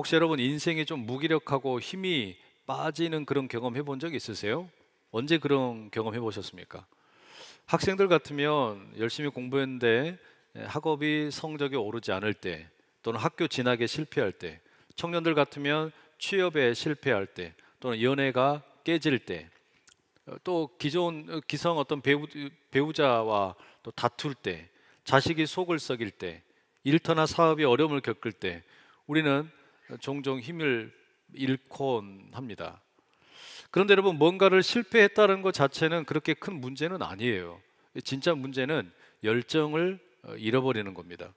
혹시 여러분 인생이 좀 무기력하고 힘이 빠지는 그런 경험 해본 적 있으세요? 언제 그런 경험 해보셨습니까? 학생들 같으면 열심히 공부했는데 예, 학업이 성적이 오르지 않을 때 또는 학교 진학에 실패할 때 청년들 같으면 취업에 실패할 때 또는 연애가 깨질 때 어, 또 기존 어, 기성 어떤 배우, 배우자와 또 다툴 때 자식이 속을 썩일 때 일터나 사업이 어려움을 겪을 때 우리는 종종 힘을 잃곤 합니다. 그런데 여러분 뭔가를 실패했다는 것 자체는 그렇게 큰 문제는 아니에요. 진짜 문제는 열정을 어, 잃어버리는 겁니다.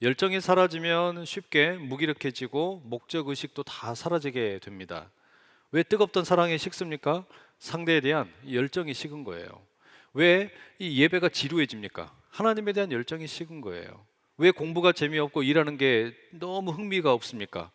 열정이 사라지면 쉽게 무기력해지고 목적 의식도 다 사라지게 됩니다. 왜 뜨겁던 사랑이 식습니까? 상대에 대한 열정이 식은 거예요. 왜 이 예배가 지루해집니까? 하나님에 대한 열정이 식은 거예요. 왜 공부가 재미없고 일하는 게 너무 흥미가 없습니까?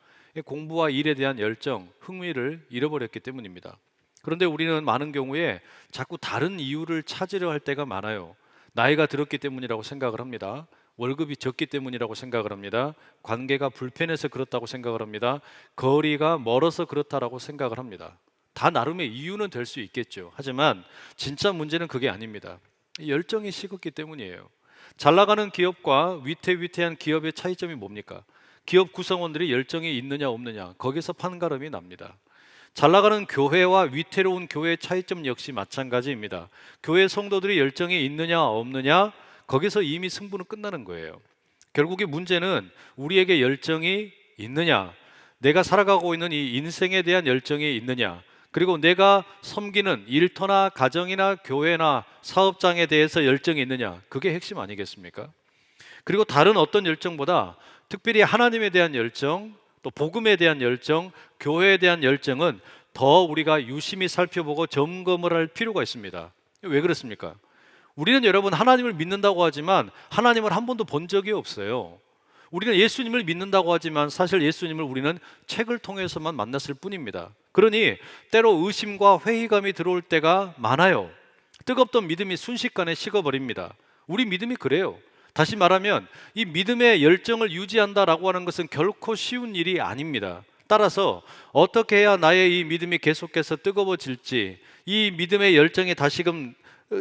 공부와 일에 대한 열정, 흥미를 잃어버렸기 때문입니다. 그런데 우리는 많은 경우에 자꾸 다른 이유를 찾으려 할 때가 많아요. 나이가 들었기 때문이라고 생각을 합니다. 월급이 적기 때문이라고 생각을 합니다. 관계가 불편해서 그렇다고 생각을 합니다. 거리가 멀어서 그렇다라고 생각을 합니다. 다 나름의 이유는 될 수 있겠죠. 하지만 진짜 문제는 그게 아닙니다. 열정이 식었기 때문이에요. 잘 나가는 기업과 위태위태한 기업의 차이점이 뭡니까? 기업 구성원들이 열정이 있느냐 없느냐 거기서 판가름이 납니다. 잘 나가는 교회와 위태로운 교회의 차이점 역시 마찬가지입니다. 교회 성도들이 열정이 있느냐 없느냐 거기서 이미 승부는 끝나는 거예요. 결국에 문제는 우리에게 열정이 있느냐, 내가 살아가고 있는 이 인생에 대한 열정이 있느냐, 그리고 내가 섬기는 일터나 가정이나 교회나 사업장에 대해서 열정이 있느냐, 그게 핵심 아니겠습니까? 그리고 다른 어떤 열정보다 특별히 하나님에 대한 열정, 또 복음에 대한 열정, 교회에 대한 열정은 더 우리가 유심히 살펴보고 점검을 할 필요가 있습니다. 왜 그렇습니까? 우리는 여러분 하나님을 믿는다고 하지만 하나님을 한 번도 본 적이 없어요. 우리는 예수님을 믿는다고 하지만 사실 예수님을 우리는 책을 통해서만 만났을 뿐입니다. 그러니 때로 의심과 회의감이 들어올 때가 많아요. 뜨겁던 믿음이 순식간에 식어버립니다. 우리 믿음이 그래요. 다시 말하면 이 믿음의 열정을 유지한다라고 하는 것은 결코 쉬운 일이 아닙니다. 따라서 어떻게 해야 나의 이 믿음이 계속해서 뜨거워질지 이 믿음의 열정이 다시금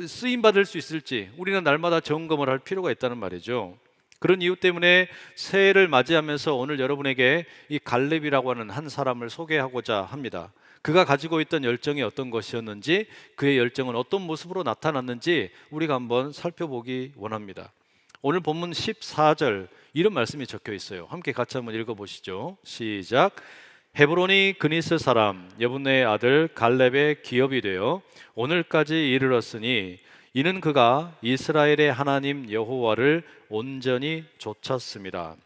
쓰임 받을 수 있을지 우리는 날마다 점검을 할 필요가 있다는 말이죠. 그런 이유 때문에 새해를 맞이하면서 오늘 여러분에게 이 갈렙이라고 하는 한 사람을 소개하고자 합니다. 그가 가지고 있던 열정이 어떤 것이었는지 그의 열정은 어떤 모습으로 나타났는지 우리가 한번 살펴보기 원합니다. 오늘 본문 14절 이런 말씀이 적혀 있어요. 함께 같이 한번 읽어 보시죠. 시작. 헤브론이 그니스 사람 여분의 아들 갈렙의 기업이 되어 오늘까지 이르렀으니 이는 그가 이스라엘의 하나님 여호와를 온전히 좇았습니다.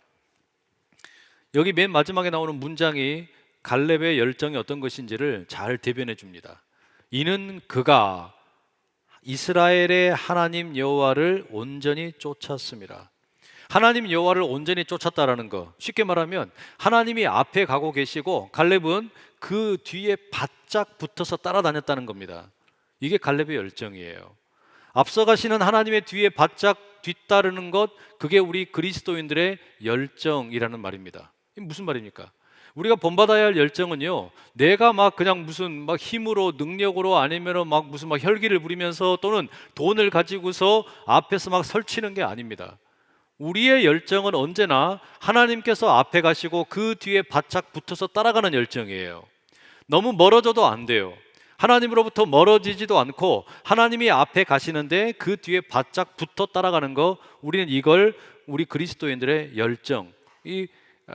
여기 맨 마지막에 나오는 문장이 갈렙의 열정이 어떤 것인지를 잘 대변해 줍니다. 이는 그가 이스라엘의 하나님 여호와를 온전히 쫓았습니다. 하나님 여호와를 온전히 쫓았다라는 거 쉽게 말하면 하나님이 앞에 가고 계시고 갈렙은 그 뒤에 바짝 붙어서 따라다녔다는 겁니다. 이게 갈렙의 열정이에요. 앞서가시는 하나님의 뒤에 바짝 뒤따르는 것 그게 우리 그리스도인들의 열정이라는 말입니다. 이 무슨 말입니까? 우리가 본받아야 할 열정은요, 내가 막 그냥 무슨 막 힘으로 능력으로 아니면 막 무슨 막 혈기를 부리면서 또는 돈을 가지고서 앞에서 막 설치는 게 아닙니다. 우리의 열정은 언제나 하나님께서 앞에 가시고 그 뒤에 바짝 붙어서 따라가는 열정이에요. 너무 멀어져도 안 돼요. 하나님으로부터 멀어지지도 않고 하나님이 앞에 가시는데 그 뒤에 바짝 붙어 따라가는 거 우리는 이걸 우리 그리스도인들의 열정, 이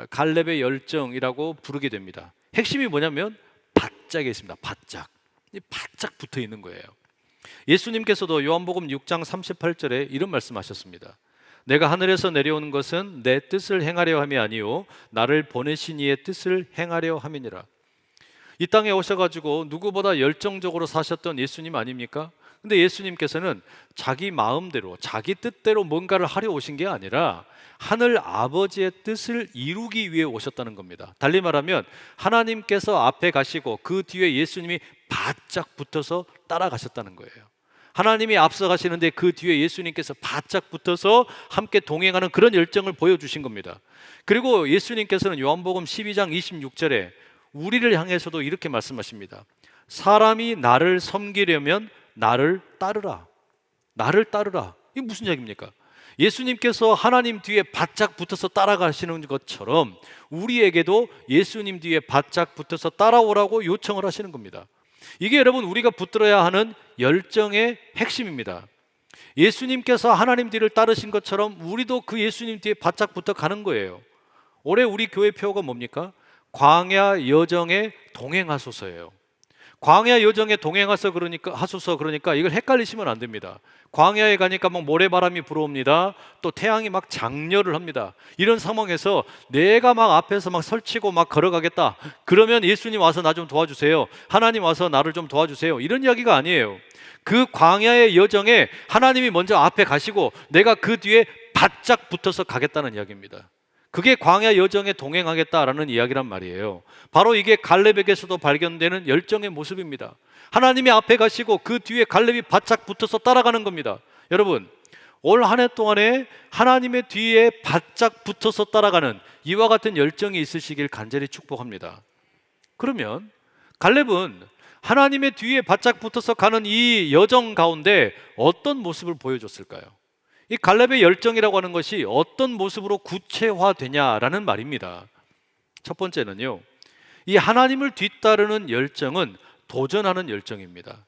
갈렙의 열정이라고 부르게 됩니다. 핵심이 뭐냐면 바짝에 있습니다. 바짝. 바짝 붙어 있는 거예요. 예수님께서도 요한복음 6장 38절에 이런 말씀하셨습니다. 내가 하늘에서 내려오는 것은 내 뜻을 행하려 함이 아니요 나를 보내신 이의 뜻을 행하려 함이니라. 이 땅에 오셔 가지고 누구보다 열정적으로 사셨던 예수님 아닙니까? 근데 예수님께서는 자기 마음대로 자기 뜻대로 뭔가를 하려 오신 게 아니라 하늘 아버지의 뜻을 이루기 위해 오셨다는 겁니다. 달리 말하면 하나님께서 앞에 가시고 그 뒤에 예수님이 바짝 붙어서 따라가셨다는 거예요. 하나님이 앞서 가시는데 그 뒤에 예수님께서 바짝 붙어서 함께 동행하는 그런 열정을 보여주신 겁니다. 그리고 예수님께서는 요한복음 12장 26절에 우리를 향해서도 이렇게 말씀하십니다. 사람이 나를 섬기려면 나를 따르라. 나를 따르라. 이게 무슨 얘기입니까? 예수님께서 하나님 뒤에 바짝 붙어서 따라가시는 것처럼 우리에게도 예수님 뒤에 바짝 붙어서 따라오라고 요청을 하시는 겁니다. 이게 여러분 우리가 붙들어야 하는 열정의 핵심입니다. 예수님께서 하나님 뒤를 따르신 것처럼 우리도 그 예수님 뒤에 바짝 붙어 가는 거예요. 올해 우리 교회 표어가 뭡니까? 광야 여정에 동행하소서예요. 광야 여정에 동행하서 그러니까 하소서 그러니까 이걸 헷갈리시면 안 됩니다. 광야에 가니까 막 모래바람이 불어옵니다. 또 태양이 막 장렬을 합니다. 이런 상황에서 내가 막 앞에서 막 설치고 막 걸어가겠다. 그러면 예수님 와서 나 좀 도와주세요. 하나님 와서 나를 좀 도와주세요. 이런 이야기가 아니에요. 그 광야의 여정에 하나님이 먼저 앞에 가시고 내가 그 뒤에 바짝 붙어서 가겠다는 이야기입니다. 그게 광야 여정에 동행하겠다라는 이야기란 말이에요. 바로 이게 갈렙에게서도 발견되는 열정의 모습입니다. 하나님이 앞에 가시고 그 뒤에 갈렙이 바짝 붙어서 따라가는 겁니다. 여러분, 올 한 해 동안에 하나님의 뒤에 바짝 붙어서 따라가는 이와 같은 열정이 있으시길 간절히 축복합니다. 그러면 갈렙은 하나님의 뒤에 바짝 붙어서 가는 이 여정 가운데 어떤 모습을 보여줬을까요? 이 갈렙의 열정이라고 하는 것이 어떤 모습으로 구체화되냐라는 말입니다. 첫 번째는요. 이 하나님을 뒤따르는 열정은 도전하는 열정입니다.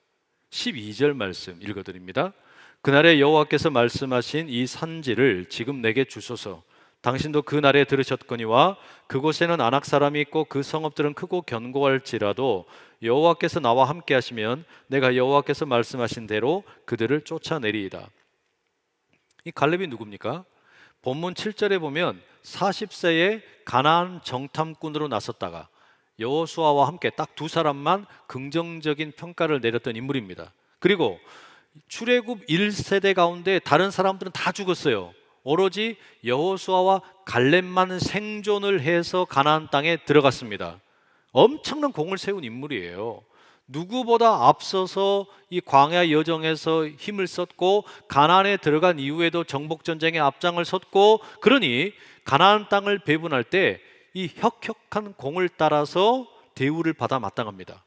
12절 말씀 읽어 드립니다. 그날에 여호와께서 말씀하신 이 산지를 지금 내게 주소서. 당신도 그 날에 들으셨거니와 그곳에는 안악 사람이 있고 그 성읍들은 크고 견고할지라도 여호와께서 나와 함께 하시면 내가 여호와께서 말씀하신 대로 그들을 쫓아내리이다. 이 갈렙이 누굽니까? 본문 7절에 보면 40세에 가나안 정탐꾼으로 나섰다가 여호수아와 함께 딱 두 사람만 긍정적인 평가를 내렸던 인물입니다. 그리고 출애굽 1세대 가운데 다른 사람들은 다 죽었어요. 오로지 여호수아와 갈렙만 생존을 해서 가나안 땅에 들어갔습니다. 엄청난 공을 세운 인물이에요. 누구보다 앞서서 이 광야 여정에서 힘을 썼고 가나안에 들어간 이후에도 정복 전쟁에 앞장을 섰고 그러니 가나안 땅을 배분할 때 이 혁혁한 공을 따라서 대우를 받아 마땅합니다.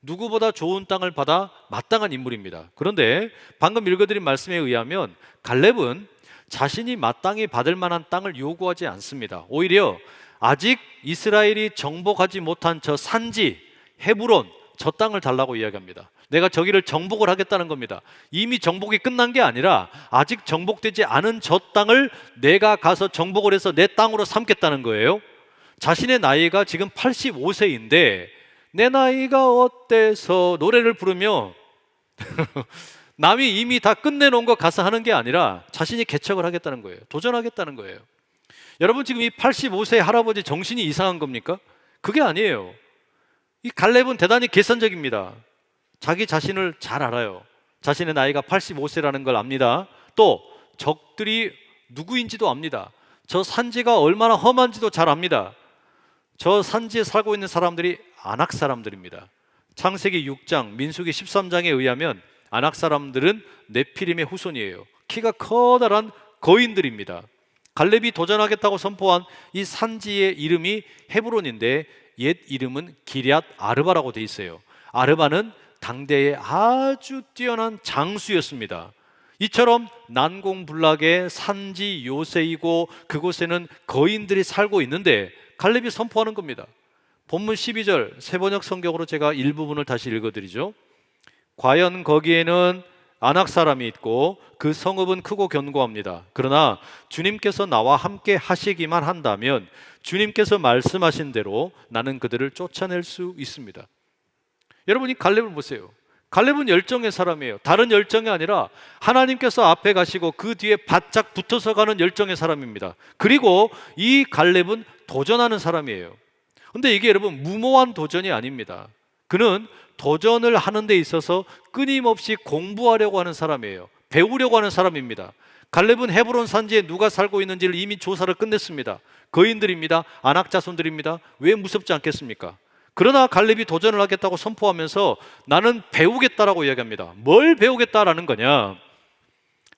누구보다 좋은 땅을 받아 마땅한 인물입니다. 그런데 방금 읽어드린 말씀에 의하면 갈렙은 자신이 마땅히 받을 만한 땅을 요구하지 않습니다. 오히려 아직 이스라엘이 정복하지 못한 저 산지 헤브론 저 땅을 달라고 이야기합니다. 내가 저기를 정복을 하겠다는 겁니다. 이미 정복이 끝난 게 아니라 아직 정복되지 않은 저 땅을 내가 가서 정복을 해서 내 땅으로 삼겠다는 거예요. 자신의 나이가 지금 85세인데 내 나이가 어때서 노래를 부르며 남이 이미 다 끝내놓은 거 가서 하는 게 아니라 자신이 개척을 하겠다는 거예요. 도전하겠다는 거예요. 여러분 지금 이 85세 할아버지 정신이 이상한 겁니까? 그게 아니에요. 이 갈렙은 대단히 계산적입니다. 자기 자신을 잘 알아요. 자신의 나이가 85세라는 걸 압니다. 또 적들이 누구인지도 압니다. 저 산지가 얼마나 험한지도 잘 압니다. 저 산지에 살고 있는 사람들이 안악 사람들입니다. 창세기 6장, 민수기 13장에 의하면 안악 사람들은 네피림의 후손이에요. 키가 커다란 거인들입니다. 갈렙이 도전하겠다고 선포한 이 산지의 이름이 헤브론인데 옛 이름은 기럇 아르바라고 돼 있어요. 아르바는 당대의 아주 뛰어난 장수였습니다. 이처럼 난공불락의 산지 요새이고 그곳에는 거인들이 살고 있는데 갈렙이 선포하는 겁니다. 본문 12절 세번역 성경으로 제가 일부분을 다시 읽어드리죠. 과연 거기에는 안악 사람이 있고 그 성읍은 크고 견고합니다. 그러나 주님께서 나와 함께 하시기만 한다면 주님께서 말씀하신 대로 나는 그들을 쫓아낼 수 있습니다. 여러분이 갈렙을 보세요. 갈렙은 열정의 사람이에요. 다른 열정이 아니라 하나님께서 앞에 가시고 그 뒤에 바짝 붙어서 가는 열정의 사람입니다. 그리고 이 갈렙은 도전하는 사람이에요. 근데 이게 여러분 무모한 도전이 아닙니다. 그는 도전을 하는 데 있어서 끊임없이 공부하려고 하는 사람이에요. 배우려고 하는 사람입니다. 갈렙은 헤브론 산지에 누가 살고 있는지를 이미 조사를 끝냈습니다. 거인들입니다. 안악 자손들입니다. 왜 무섭지 않겠습니까? 그러나 갈렙이 도전을 하겠다고 선포하면서 나는 배우겠다라고 이야기합니다. 뭘 배우겠다라는 거냐?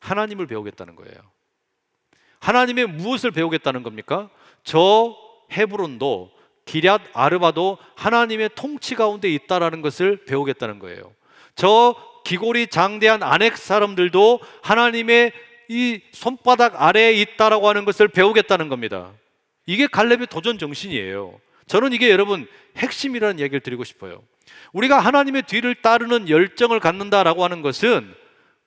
하나님을 배우겠다는 거예요. 하나님의 무엇을 배우겠다는 겁니까? 저 헤브론도 기럇 아르바도 하나님의 통치 가운데 있다라는 것을 배우겠다는 거예요. 저 기골이 장대한 아넥 사람들도 하나님의 이 손바닥 아래에 있다라고 하는 것을 배우겠다는 겁니다. 이게 갈렙의 도전 정신이에요. 저는 이게 여러분 핵심이라는 이야기를 드리고 싶어요. 우리가 하나님의 뒤를 따르는 열정을 갖는다라고 하는 것은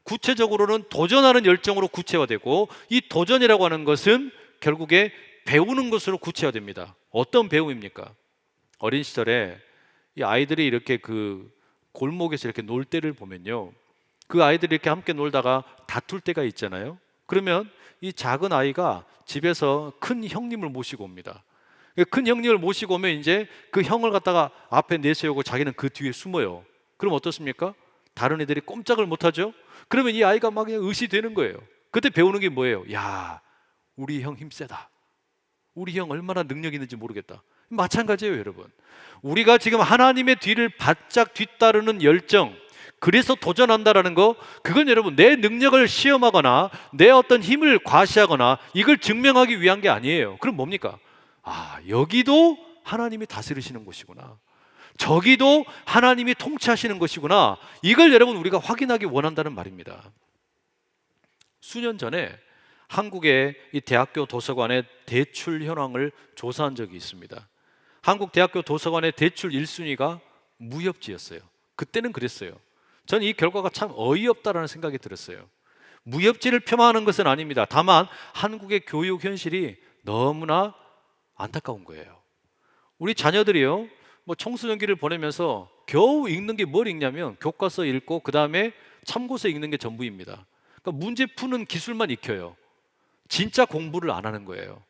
구체적으로는 도전하는 열정으로 구체화되고 이 도전이라고 하는 것은 결국에 배우는 것으로 구체화됩니다. 어떤 배움입니까? 어린 시절에 이 아이들이 이렇게 그 골목에서 이렇게 놀 때를 보면요. 그 아이들이 이렇게 함께 놀다가 다툴 때가 있잖아요. 그러면 이 작은 아이가 집에서 큰 형님을 모시고 옵니다. 큰 형님을 모시고 오면 이제 그 형을 갖다가 앞에 내세우고 자기는 그 뒤에 숨어요. 그럼 어떻습니까? 다른 애들이 꼼짝을 못 하죠? 그러면 이 아이가 막 그냥 의시되는 거예요. 그때 배우는 게 뭐예요? 야, 우리 형 힘세다. 우리 형 얼마나 능력 있는지 모르겠다. 마찬가지예요, 여러분. 우리가 지금 하나님의 뒤를 바짝 뒤따르는 열정, 그래서 도전한다라는 거, 그건 여러분 내 능력을 시험하거나 내 어떤 힘을 과시하거나 이걸 증명하기 위한 게 아니에요. 그럼 뭡니까? 아, 여기도 하나님이 다스리시는 곳이구나. 저기도 하나님이 통치하시는 것이구나. 이걸 여러분 우리가 확인하기 원한다는 말입니다. 수년 전에 한국의 이 대학교 도서관의 대출 현황을 조사한 적이 있습니다. 한국 대학교 도서관의 대출 1순위가 무협지였어요. 그때는 그랬어요. 저는 이 결과가 참 어이없다라는 생각이 들었어요. 무협지를 폄하하는 것은 아닙니다. 다만 한국의 교육 현실이 너무나 안타까운 거예요. 우리 자녀들이요, 뭐 청소년기를 보내면서 겨우 읽는 게 뭘 읽냐면 교과서 읽고 그 다음에 참고서 읽는 게 전부입니다. 그러니까 문제 푸는 기술만 익혀요. 진짜 공부를 안 하는 거예요.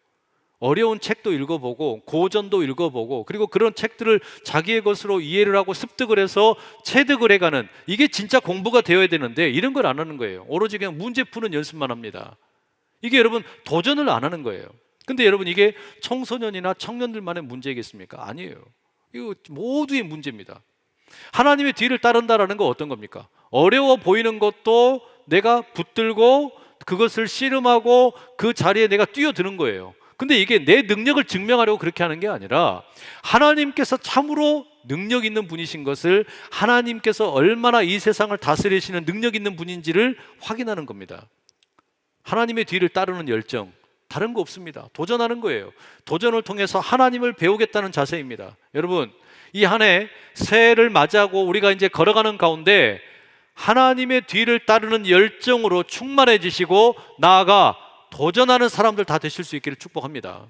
어려운 책도 읽어보고 고전도 읽어보고 그리고 그런 책들을 자기의 것으로 이해를 하고 습득을 해서 체득을 해가는 이게 진짜 공부가 되어야 되는데 이런 걸 안 하는 거예요. 오로지 그냥 문제 푸는 연습만 합니다. 이게 여러분 도전을 안 하는 거예요. 근데 여러분 이게 청소년이나 청년들만의 문제겠습니까? 아니에요. 이거 모두의 문제입니다. 하나님의 뒤를 따른다라는 거 어떤 겁니까? 어려워 보이는 것도 내가 붙들고 그것을 씨름하고 그 자리에 내가 뛰어드는 거예요. 근데 이게 내 능력을 증명하려고 그렇게 하는 게 아니라 하나님께서 참으로 능력 있는 분이신 것을 하나님께서 얼마나 이 세상을 다스리시는 능력 있는 분인지를 확인하는 겁니다. 하나님의 뒤를 따르는 열정, 다른 거 없습니다. 도전하는 거예요. 도전을 통해서 하나님을 배우겠다는 자세입니다. 여러분, 이 한 해 새해를 맞이하고 우리가 이제 걸어가는 가운데 하나님의 뒤를 따르는 열정으로 충만해지시고 나아가 도전하는 사람들 다 되실 수 있기를 축복합니다.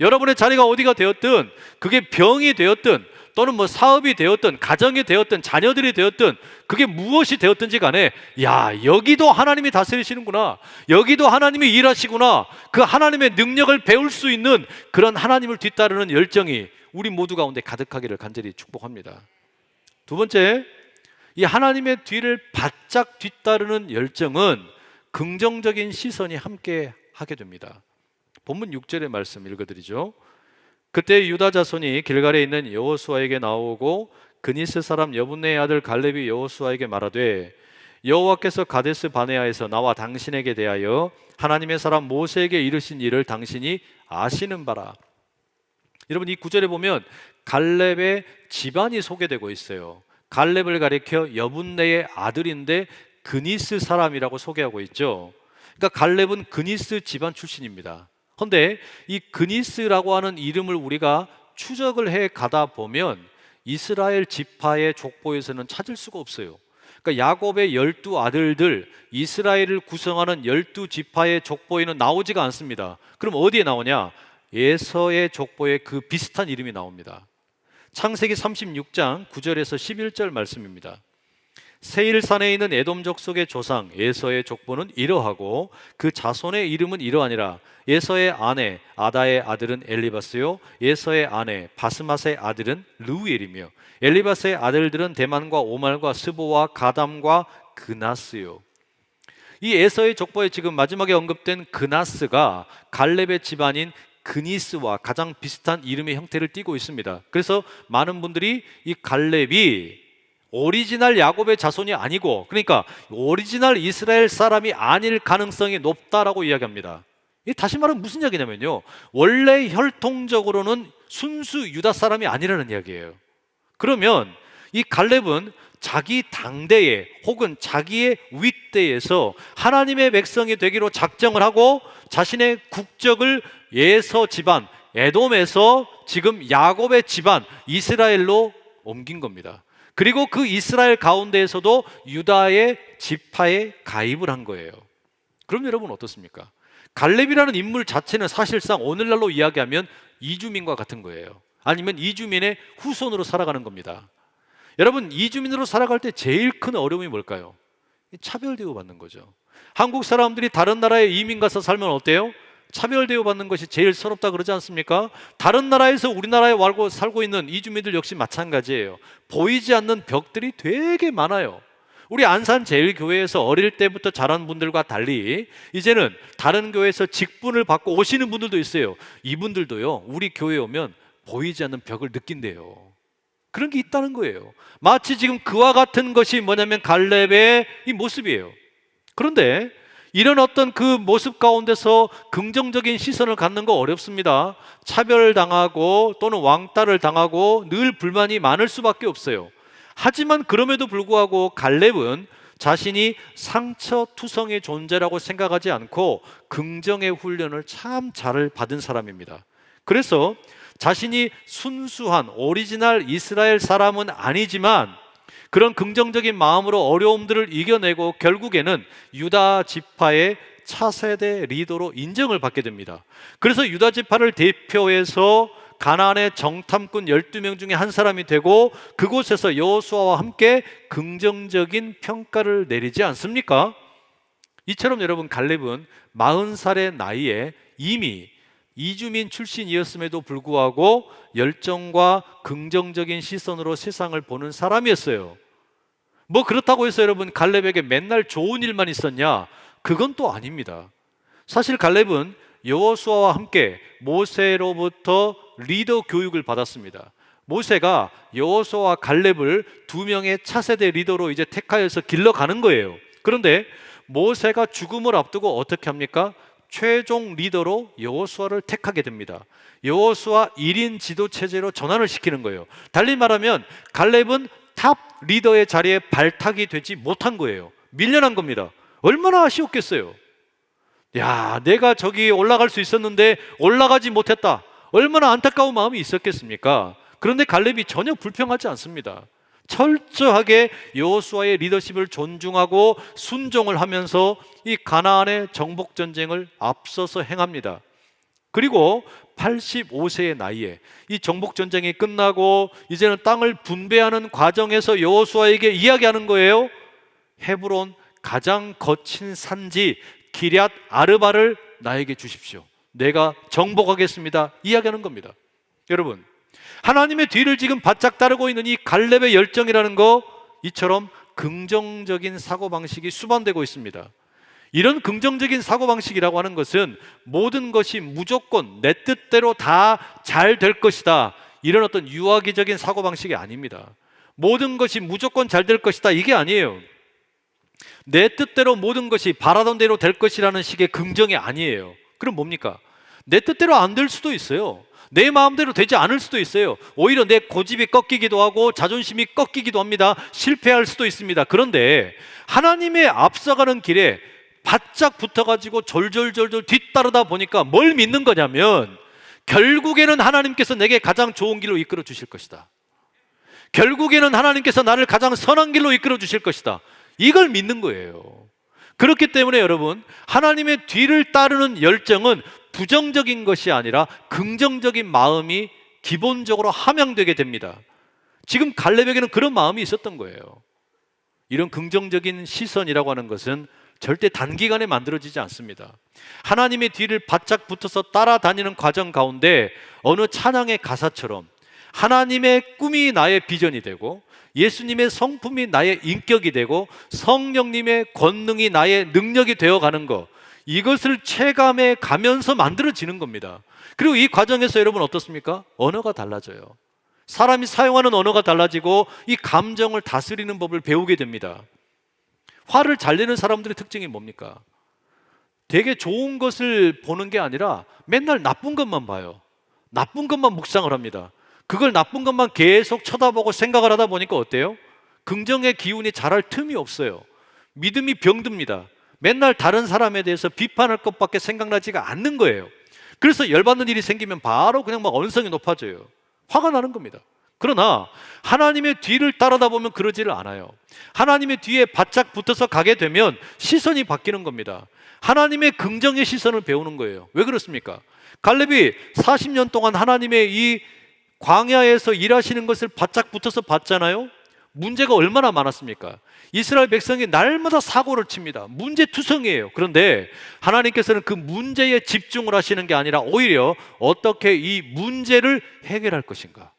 여러분의 자리가 어디가 되었든 그게 병이 되었든 또는 뭐 사업이 되었든 가정이 되었든 자녀들이 되었든 그게 무엇이 되었든지 간에 야 여기도 하나님이 다스리시는구나. 여기도 하나님이 일하시구나. 그 하나님의 능력을 배울 수 있는 그런 하나님을 뒤따르는 열정이 우리 모두 가운데 가득하기를 간절히 축복합니다. 두 번째 이 하나님의 뒤를 바짝 뒤따르는 열정은 긍정적인 시선이 함께 하게 됩니다 본문 6절의 말씀 읽어드리죠 그때 유다 자손이 길갈에 있는 여호수아에게 나오고 그니스 사람 여분네의 아들 갈렙이 여호수아에게 말하되 여호와께서 가데스 바네아에서 나와 당신에게 대하여 하나님의 사람 모세에게 이르신 일을 당신이 아시는 바라. 여러분 이 구절에 보면 갈렙의 집안이 소개되고 있어요. 갈렙을 가리켜 여분네의 아들인데 그니스 사람이라고 소개하고 있죠. 그러니까 갈렙은 그니스 집안 출신입니다. 그런데 이 그니스라고 하는 이름을 우리가 추적을 해 가다 보면 이스라엘 지파의 족보에서는 찾을 수가 없어요. 그러니까 야곱의 열두 아들들 이스라엘을 구성하는 열두 지파의 족보에는 나오지가 않습니다. 그럼 어디에 나오냐? 예서의 족보에 그 비슷한 이름이 나옵니다. 창세기 36장 9절에서 11절 말씀입니다. 세일산에 있는 에돔 족속의 조상 에서의 족보는 이러하고 그 자손의 이름은 이러하니라. 에서의 아내 아다의 아들은 엘리바스요. 에서의 아내 바스맛의 아들은 르우엘이며 엘리바스의 아들들은 대만과 오말과 스보와 가담과 그나스요. 이 에서의 족보에 지금 마지막에 언급된 그나스가 갈렙의 집안인 그니스와 가장 비슷한 이름의 형태를 띠고 있습니다. 그래서 많은 분들이 이 갈렙이 오리지널 야곱의 자손이 아니고 그러니까 오리지널 이스라엘 사람이 아닐 가능성이 높다라고 이야기합니다. 이 다시 말하면 무슨 이야기냐면요. 원래 혈통적으로는 순수 유다 사람이 아니라는 이야기예요. 그러면 이 갈렙은 자기 당대에 혹은 자기의 윗대에서 하나님의 백성이 되기로 작정을 하고 자신의 국적을 예서 집안 에돔에서 지금 야곱의 집안 이스라엘로 옮긴 겁니다. 그리고 그 이스라엘 가운데에서도 유다의 지파에 가입을 한 거예요. 그럼 여러분 어떻습니까? 갈렙이라는 인물 자체는 사실상 오늘날로 이야기하면 이주민과 같은 거예요. 아니면 이주민의 후손으로 살아가는 겁니다. 여러분 이주민으로 살아갈 때 제일 큰 어려움이 뭘까요? 차별 대우받는 거죠. 한국 사람들이 다른 나라에 이민 가서 살면 어때요? 차별 대우받는 것이 제일 서럽다 그러지 않습니까? 다른 나라에서 우리나라에 와고 살고 있는 이주민들 역시 마찬가지예요. 보이지 않는 벽들이 되게 많아요. 우리 안산 제일교회에서 어릴 때부터 자란 분들과 달리 이제는 다른 교회에서 직분을 받고 오시는 분들도 있어요. 이분들도요. 우리 교회에 오면 보이지 않는 벽을 느낀대요. 그런 게 있다는 거예요. 마치 지금 그와 같은 것이 뭐냐면 갈렙의 이 모습이에요. 그런데 이런 어떤 그 모습 가운데서 긍정적인 시선을 갖는 거 어렵습니다. 차별당하고 또는 왕따를 당하고 늘 불만이 많을 수밖에 없어요. 하지만 그럼에도 불구하고 갈렙은 자신이 상처투성의 존재라고 생각하지 않고 긍정의 훈련을 참 잘 받은 사람입니다. 그래서 자신이 순수한 오리지널 이스라엘 사람은 아니지만 그런 긍정적인 마음으로 어려움들을 이겨내고 결국에는 유다 지파의 차세대 리더로 인정을 받게 됩니다. 그래서 유다 지파를 대표해서 가나안의 정탐꾼 12명 중에 한 사람이 되고 그곳에서 여호수아와 함께 긍정적인 평가를 내리지 않습니까? 이처럼 여러분 갈렙은 40살의 나이에 이미 이주민 출신이었음에도 불구하고 열정과 긍정적인 시선으로 세상을 보는 사람이었어요. 뭐 그렇다고 해서 여러분 갈렙에게 맨날 좋은 일만 있었냐? 그건 또 아닙니다. 사실 갈렙은 여호수아와 함께 모세로부터 리더 교육을 받았습니다. 모세가 여호수아와 갈렙을 두 명의 차세대 리더로 이제 택하여서 길러가는 거예요. 그런데 모세가 죽음을 앞두고 어떻게 합니까? 최종 리더로 여호수아를 택하게 됩니다. 여호수아 1인 지도 체제로 전환을 시키는 거예요. 달리 말하면 갈렙은 탑 리더의 자리에 발탁이 되지 못한 거예요. 밀려난 겁니다. 얼마나 아쉬웠겠어요. 야, 내가 저기 올라갈 수 있었는데 올라가지 못했다. 얼마나 안타까운 마음이 있었겠습니까? 그런데 갈렙이 전혀 불평하지 않습니다. 철저하게 여호수아의 리더십을 존중하고 순종을 하면서 이 가나안의 정복 전쟁을 앞서서 행합니다. 그리고 85세의 나이에 이 정복 전쟁이 끝나고 이제는 땅을 분배하는 과정에서 여호수아에게 이야기하는 거예요. 헤브론 가장 거친 산지 기럇 아르바를 나에게 주십시오. 내가 정복하겠습니다. 이야기하는 겁니다. 여러분, 하나님의 뒤를 지금 바짝 따르고 있는 이 갈렙의 열정이라는 거 이처럼 긍정적인 사고 방식이 수반되고 있습니다. 이런 긍정적인 사고 방식이라고 하는 것은 모든 것이 무조건 내 뜻대로 다 잘 될 것이다. 이런 어떤 유아기적인 사고 방식이 아닙니다. 모든 것이 무조건 잘 될 것이다. 이게 아니에요. 내 뜻대로 모든 것이 바라던 대로 될 것이라는 식의 긍정이 아니에요. 그럼 뭡니까? 내 뜻대로 안 될 수도 있어요. 내 마음대로 되지 않을 수도 있어요. 오히려 내 고집이 꺾이기도 하고 자존심이 꺾이기도 합니다. 실패할 수도 있습니다. 그런데 하나님의 앞서가는 길에 바짝 붙어가지고 절절절절 뒤따르다 보니까 뭘 믿는 거냐면 결국에는 하나님께서 내게 가장 좋은 길로 이끌어 주실 것이다. 결국에는 하나님께서 나를 가장 선한 길로 이끌어 주실 것이다. 이걸 믿는 거예요. 그렇기 때문에 여러분, 하나님의 뒤를 따르는 열정은 부정적인 것이 아니라 긍정적인 마음이 기본적으로 함양되게 됩니다. 지금 갈렙에게는 그런 마음이 있었던 거예요. 이런 긍정적인 시선이라고 하는 것은 절대 단기간에 만들어지지 않습니다. 하나님의 뒤를 바짝 붙어서 따라다니는 과정 가운데 어느 찬양의 가사처럼 하나님의 꿈이 나의 비전이 되고 예수님의 성품이 나의 인격이 되고 성령님의 권능이 나의 능력이 되어 가는 것. 이것을 체감해 가면서 만들어지는 겁니다. 그리고 이 과정에서 여러분 어떻습니까? 언어가 달라져요. 사람이 사용하는 언어가 달라지고 이 감정을 다스리는 법을 배우게 됩니다. 화를 잘 내는 사람들의 특징이 뭡니까? 되게 좋은 것을 보는 게 아니라 맨날 나쁜 것만 봐요. 나쁜 것만 묵상을 합니다. 그걸 나쁜 것만 계속 쳐다보고 생각을 하다 보니까 어때요? 긍정의 기운이 자랄 틈이 없어요. 믿음이 병듭니다. 맨날 다른 사람에 대해서 비판할 것밖에 생각나지가 않는 거예요. 그래서 열받는 일이 생기면 바로 그냥 막 언성이 높아져요. 화가 나는 겁니다. 그러나 하나님의 뒤를 따라다 보면 그러지를 않아요. 하나님의 뒤에 바짝 붙어서 가게 되면 시선이 바뀌는 겁니다. 하나님의 긍정의 시선을 배우는 거예요. 왜 그렇습니까? 갈렙이 40년 동안 하나님의 이 광야에서 일하시는 것을 바짝 붙어서 봤잖아요. 문제가 얼마나 많았습니까? 이스라엘 백성이 날마다 사고를 칩니다. 문제 투성이에요. 그런데 하나님께서는 그 문제에 집중을 하시는 게 아니라 오히려 어떻게 이 문제를 해결할 것인가.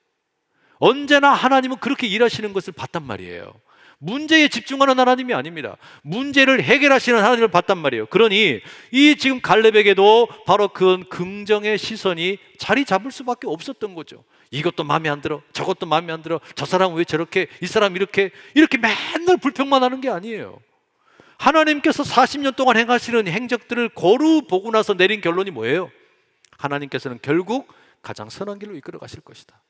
언제나 하나님은 그렇게 일하시는 것을 봤단 말이에요. 문제에 집중하는 하나님이 아닙니다. 문제를 해결하시는 하나님을 봤단 말이에요. 그러니 이 지금 갈렙에게도 바로 그 긍정의 시선이 자리 잡을 수밖에 없었던 거죠. 이것도 마음에 안 들어. 저것도 마음에 안 들어. 저 사람은 왜 저렇게? 이 사람 이렇게 이렇게 맨날 불평만 하는 게 아니에요. 하나님께서 40년 동안 행하시는 행적들을 거루 보고 나서 내린 결론이 뭐예요? 하나님께서는 결국 가장 선한 길로 이끌어 가실 것이다.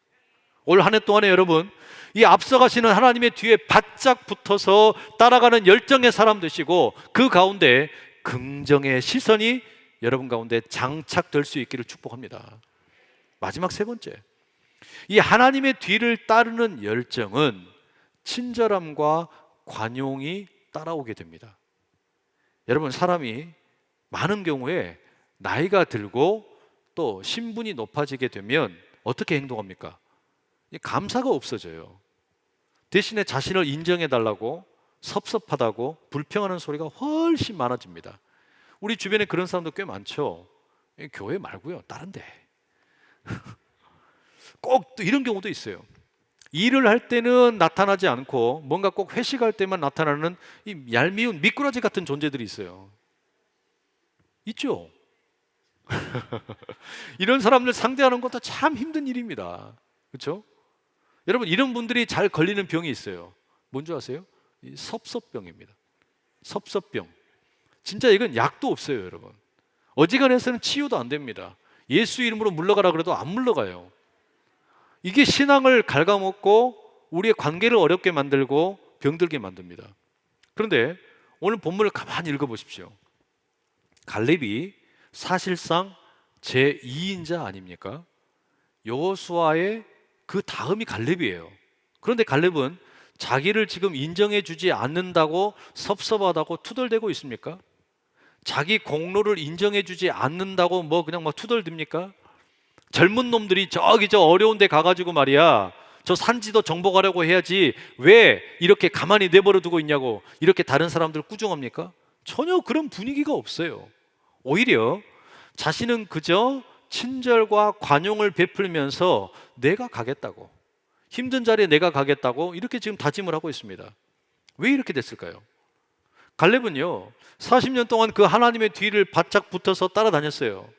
올 한 해 동안에 여러분 이 앞서가시는 하나님의 뒤에 바짝 붙어서 따라가는 열정의 사람 되시고 그 가운데 긍정의 시선이 여러분 가운데 장착될 수 있기를 축복합니다. 마지막 세 번째. 이 하나님의 뒤를 따르는 열정은 친절함과 관용이 따라오게 됩니다. 여러분 사람이 많은 경우에 나이가 들고 또 신분이 높아지게 되면 어떻게 행동합니까? 이 감사가 없어져요. 대신에 자신을 인정해 달라고 섭섭하다고 불평하는 소리가 훨씬 많아집니다. 우리 주변에 그런 사람도 꽤 많죠. 이 교회 말고요, 다른데. 꼭 또 이런 경우도 있어요. 일을 할 때는 나타나지 않고 뭔가 꼭 회식할 때만 나타나는 이 얄미운 미꾸라지 같은 존재들이 있어요. 있죠? 이런 사람들 상대하는 것도 참 힘든 일입니다. 그렇죠? 여러분 이런 분들이 잘 걸리는 병이 있어요. 뭔지 아세요? 이 섭섭병입니다. 섭섭병. 진짜 이건 약도 없어요, 여러분. 어지간해서는 치유도 안 됩니다. 예수 이름으로 물러가라 그래도 안 물러가요. 이게 신앙을 갉아먹고 우리의 관계를 어렵게 만들고 병들게 만듭니다. 그런데 오늘 본문을 가만히 읽어보십시오. 갈렙이 사실상 제 2인자 아닙니까? 여호수아의 그 다음이 갈렙이에요. 그런데 갈렙은 자기를 지금 인정해 주지 않는다고 섭섭하다고 투덜대고 있습니까? 자기 공로를 인정해 주지 않는다고 뭐 그냥 막 투덜댑니까? 젊은 놈들이 저기 저 어려운 데 가가지고 말이야. 저 산지도 정복하려고 해야지 왜 이렇게 가만히 내버려 두고 있냐고 이렇게 다른 사람들 꾸중합니까? 전혀 그런 분위기가 없어요. 오히려 자신은 그저 친절과 관용을 베풀면서 내가 가겠다고 힘든 자리에 내가 가겠다고 이렇게 지금 다짐을 하고 있습니다. 왜 이렇게 됐을까요? 갈렙은요 40년 동안 그 하나님의 뒤를 바짝 붙어서 따라다녔어요.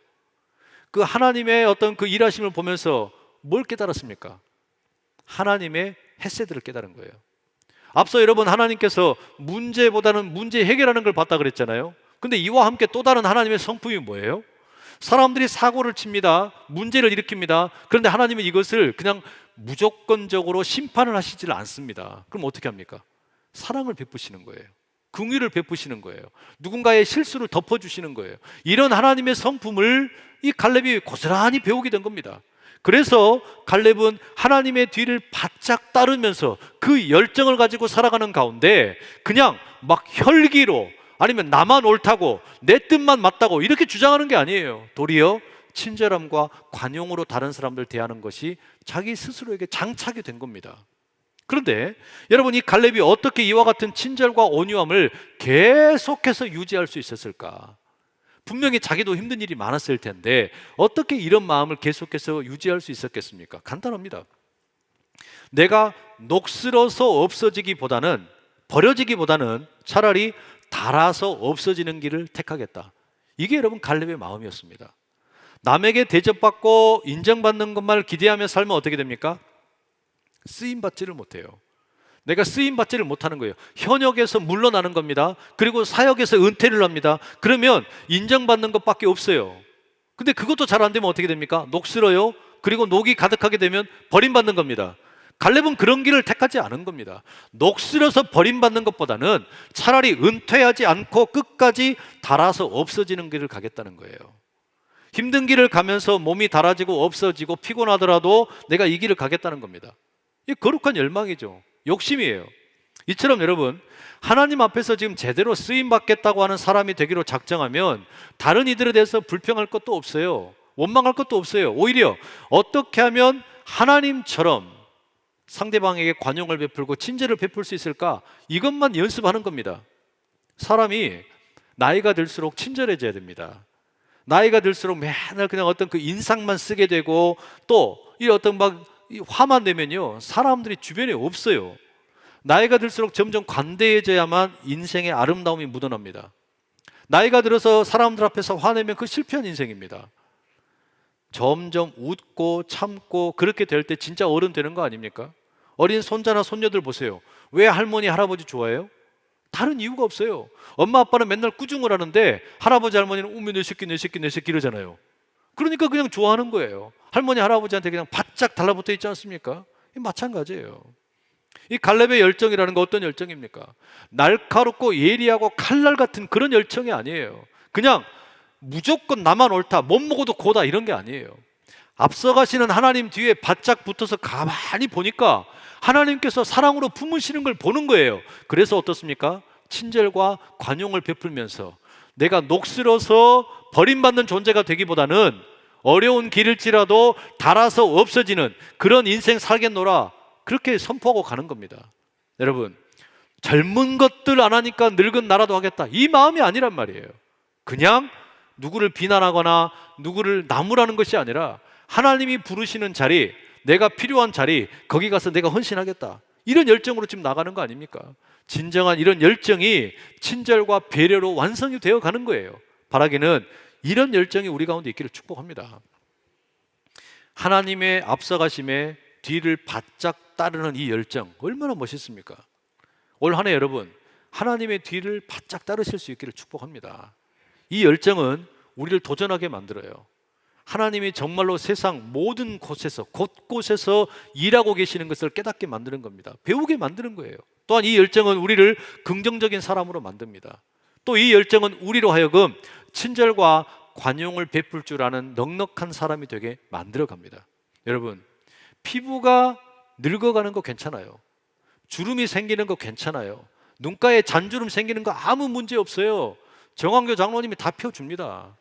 그 하나님의 어떤 그 일하심을 보면서 뭘 깨달았습니까? 하나님의 햇새들을 깨달은 거예요. 앞서 여러분 하나님께서 문제보다는 문제 해결하는 걸 봤다 그랬잖아요. 근데 이와 함께 또 다른 하나님의 성품이 뭐예요? 사람들이 사고를 칩니다. 문제를 일으킵니다. 그런데 하나님은 이것을 그냥 무조건적으로 심판을 하시질 않습니다. 그럼 어떻게 합니까? 사랑을 베푸시는 거예요. 긍휼을 베푸시는 거예요. 누군가의 실수를 덮어 주시는 거예요. 이런 하나님의 성품을 이 갈렙이 고스란히 배우게 된 겁니다. 그래서 갈렙은 하나님의 뒤를 바짝 따르면서 그 열정을 가지고 살아가는 가운데 그냥 막 혈기로 아니면 나만 옳다고 내 뜻만 맞다고 이렇게 주장하는 게 아니에요. 도리어 친절함과 관용으로 다른 사람들 대하는 것이 자기 스스로에게 장착이 된 겁니다. 그런데 여러분 이 갈렙이 어떻게 이와 같은 친절과 온유함을 계속해서 유지할 수 있었을까? 분명히 자기도 힘든 일이 많았을 텐데 어떻게 이런 마음을 계속해서 유지할 수 있었겠습니까? 간단합니다. 내가 녹슬어서 없어지기보다는 버려지기보다는 차라리 달아서 없어지는 길을 택하겠다. 이게 여러분 갈렙의 마음이었습니다. 남에게 대접받고 인정받는 것만을 기대하며 살면 어떻게 됩니까? 쓰임 받지를 못해요. 내가 쓰임 받지를 못하는 거예요. 현역에서 물러나는 겁니다. 그리고 사역에서 은퇴를 합니다. 그러면 인정받는 것밖에 없어요. 근데 그것도 잘 안 되면 어떻게 됩니까? 녹슬어요. 그리고 녹이 가득하게 되면 버림받는 겁니다. 갈렙은 그런 길을 택하지 않은 겁니다. 녹슬어서 버림받는 것보다는 차라리 은퇴하지 않고 끝까지 달아서 없어지는 길을 가겠다는 거예요. 힘든 길을 가면서 몸이 달아지고 없어지고 피곤하더라도 내가 이 길을 가겠다는 겁니다. 이 거룩한 열망이죠. 욕심이에요. 이처럼 여러분 하나님 앞에서 지금 제대로 쓰임 받겠다고 하는 사람이 되기로 작정하면 다른 이들에 대해서 불평할 것도 없어요. 원망할 것도 없어요. 오히려 어떻게 하면 하나님처럼 상대방에게 관용을 베풀고 친절을 베풀 수 있을까? 이것만 연습하는 겁니다. 사람이 나이가 들수록 친절해져야 됩니다. 나이가 들수록 맨날 그냥 어떤 그 인상만 쓰게 되고 또 이 어떤 막이 화만 내면요 사람들이 주변에 없어요. 나이가 들수록 점점 관대해져야만 인생의 아름다움이 묻어납니다. 나이가 들어서 사람들 앞에서 화내면 그 실패한 인생입니다. 점점 웃고 참고 그렇게 될 때 진짜 어른 되는 거 아닙니까? 어린 손자나 손녀들 보세요. 왜 할머니, 할아버지 좋아해요? 다른 이유가 없어요. 엄마, 아빠는 맨날 꾸중을 하는데 할아버지, 할머니는 우며 내 새끼, 내 새끼, 내 새끼 이러잖아요. 그러니까 그냥 좋아하는 거예요. 할머니, 할아버지한테 그냥 바짝 달라붙어 있지 않습니까? 마찬가지예요. 이 갈렙의 열정이라는 거 어떤 열정입니까? 날카롭고 예리하고 칼날 같은 그런 열정이 아니에요. 그냥 무조건 나만 옳다, 못 먹어도 고다 이런 게 아니에요. 앞서가시는 하나님 뒤에 바짝 붙어서 가만히 보니까 하나님께서 사랑으로 품으시는 걸 보는 거예요. 그래서 어떻습니까? 친절과 관용을 베풀면서 내가 녹슬어서 버림받는 존재가 되기보다는 어려운 길일지라도 달아서 없어지는 그런 인생 살겠노라 그렇게 선포하고 가는 겁니다. 여러분, 젊은 것들 안 하니까 늙은 나라도 하겠다. 이 마음이 아니란 말이에요. 그냥 누구를 비난하거나 누구를 나무라는 것이 아니라 하나님이 부르시는 자리, 내가 필요한 자리, 거기 가서 내가 헌신하겠다. 이런 열정으로 지금 나가는 거 아닙니까? 진정한 이런 열정이 친절과 배려로 완성이 되어 가는 거예요. 바라기는 이런 열정이 우리 가운데 있기를 축복합니다. 하나님의 앞서가심에 뒤를 바짝 따르는 이 열정 얼마나 멋있습니까? 올 한해 여러분 하나님의 뒤를 바짝 따르실 수 있기를 축복합니다. 이 열정은 우리를 도전하게 만들어요. 하나님이 정말로 세상 모든 곳에서 곳곳에서 일하고 계시는 것을 깨닫게 만드는 겁니다. 배우게 만드는 거예요. 또한 이 열정은 우리를 긍정적인 사람으로 만듭니다. 또 이 열정은 우리로 하여금 친절과 관용을 베풀 줄 아는 넉넉한 사람이 되게 만들어 갑니다. 여러분, 피부가 늙어가는 거 괜찮아요. 주름이 생기는 거 괜찮아요. 눈가에 잔주름 생기는 거 아무 문제 없어요. 정황교 장로님이 다 펴줍니다.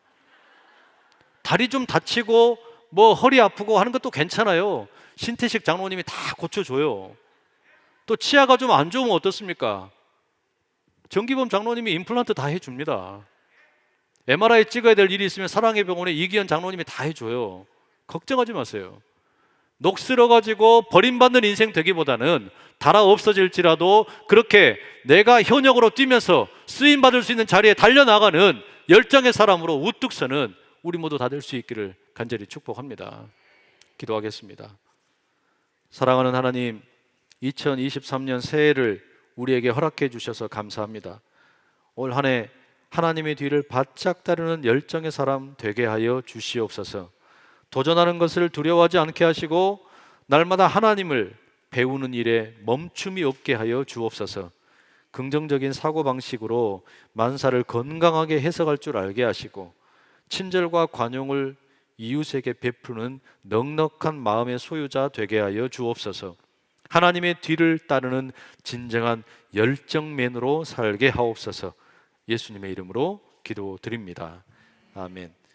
다리 좀 다치고 뭐 허리 아프고 하는 것도 괜찮아요. 신태식 장로님이 다 고쳐줘요. 또 치아가 좀 안 좋으면 어떻습니까? 정기범 장로님이 임플란트 다 해줍니다. MRI 찍어야 될 일이 있으면 사랑의 병원에 이기현 장로님이 다 해줘요. 걱정하지 마세요. 녹슬어가지고 버림받는 인생 되기보다는 달아 없어질지라도 그렇게 내가 현역으로 뛰면서 쓰임 받을 수 있는 자리에 달려나가는 열정의 사람으로 우뚝 서는 우리 모두 다 될 수 있기를 간절히 축복합니다. 기도하겠습니다. 사랑하는 하나님, 2023년 새해를 우리에게 허락해 주셔서 감사합니다. 올 한 해 하나님의 뒤를 바짝 따르는 열정의 사람 되게 하여 주시옵소서. 도전하는 것을 두려워하지 않게 하시고 날마다 하나님을 배우는 일에 멈춤이 없게 하여 주옵소서. 긍정적인 사고 방식으로 만사를 건강하게 해석할 줄 알게 하시고 친절과 관용을 이웃에게 베푸는 넉넉한 마음의 소유자 되게 하여 주옵소서. 하나님의 뒤를 따르는 진정한 열정맨으로 살게 하옵소서. 예수님의 이름으로 기도드립니다. 아멘.